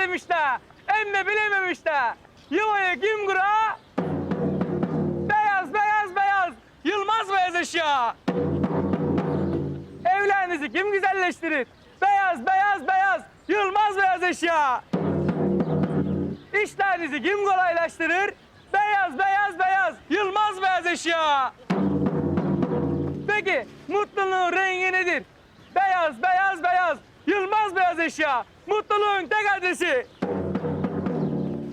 demişler. Emme bilememişler. Yuvayı kim kura? Beyaz, beyaz, beyaz. Yılmaz beyaz eşya. Evlerinizi kim güzelleştirir? Beyaz, beyaz, beyaz. Yılmaz beyaz eşya. İşlerinizi kim kolaylaştırır? Beyaz, beyaz, beyaz. Yılmaz beyaz eşya. Peki mutluluğun rengi nedir? Beyaz, beyaz. Eşya. Mutluluğun tek adresi.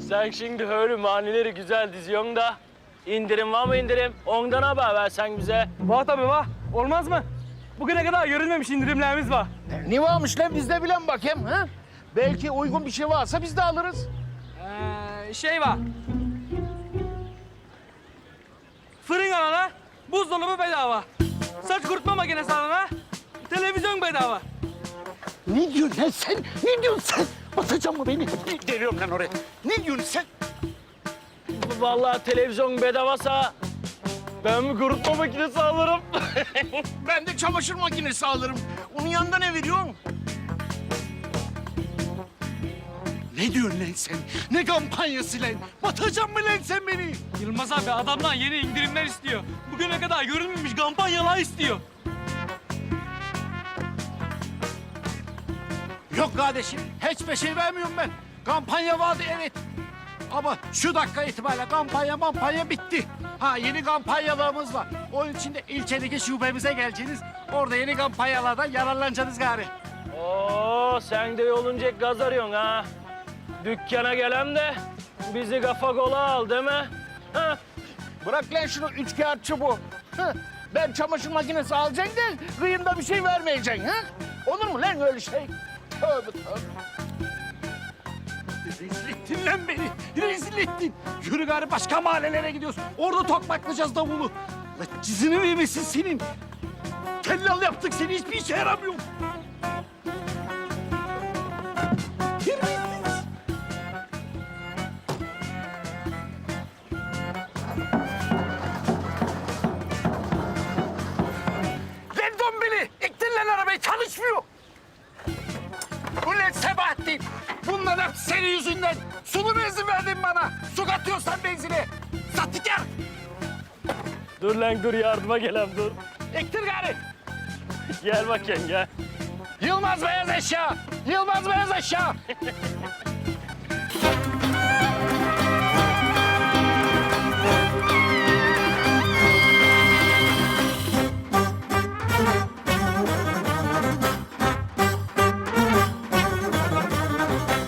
Sen şimdi öyle manileri güzel diziyorsun da indirim var mı indirim? Ondan haber versen bize. Var tabii var. Olmaz mı? Bugüne kadar görülmemiş indirimlerimiz var. Ne varmış lan biz de bilen bakayım ha? Belki uygun bir şey varsa biz de alırız. Ee, şey var. Fırın alana buzdolabı bedava. Saç kurutma makinesi alana televizyon bedava. Ne diyorsun lan sen? Ne diyorsun sen? Batacak mı beni? Geliyorum lan oraya. Ne diyorsun sen? Vallahi televizyon bedavasa ben mi kurutma makinesi alırım? Ben de çamaşır makinesi alırım. Onun yanında ne veriyorsun? Ne diyorsun lan sen? Ne kampanyası lan? Batacak mı lan sen beni? Yılmaz abi adamdan yeni indirimler istiyor. Bugüne kadar görülmemiş kampanyalar istiyor. Yok kardeşim, hiçbir şey vermiyorum ben. Kampanya vardı evet. Ama şu dakika itibariyle kampanya mampanya bitti. Ha yeni kampanyalarımız var. Onun için de ilçedeki şubemize geleceksiniz. Orada yeni kampanyalardan yararlanacaksınız gari. Oo sen de yolunca gaz arıyorsun ha. Dükkana gelen de bizi kafa kola al değil mi? Ha? Bırak lan şunu üç kağıtçı bu. Hı, Ben çamaşır makinesi alacaksın da kıyımda bir şey vermeyeceksin. Ha? Olur mu lan öyle şey? Tövbe tövbe. Rezil ettin lan beni. Rezil ettin. Yürü gari başka mahallelere gidiyoruz. Orada tokmaklayacağız davulu. La cizini vermesin senin. Tellal yaptık seni hiçbir işe yaramıyor. Yüzünden. Sulu benzin verdin bana. Su katıyorsan benzine. Sattıkar! Dur lan dur yardıma gelen dur. İktir gari. Gel bakayım gel. Yılmaz beyaz eşya. Yılmaz beyaz eşya.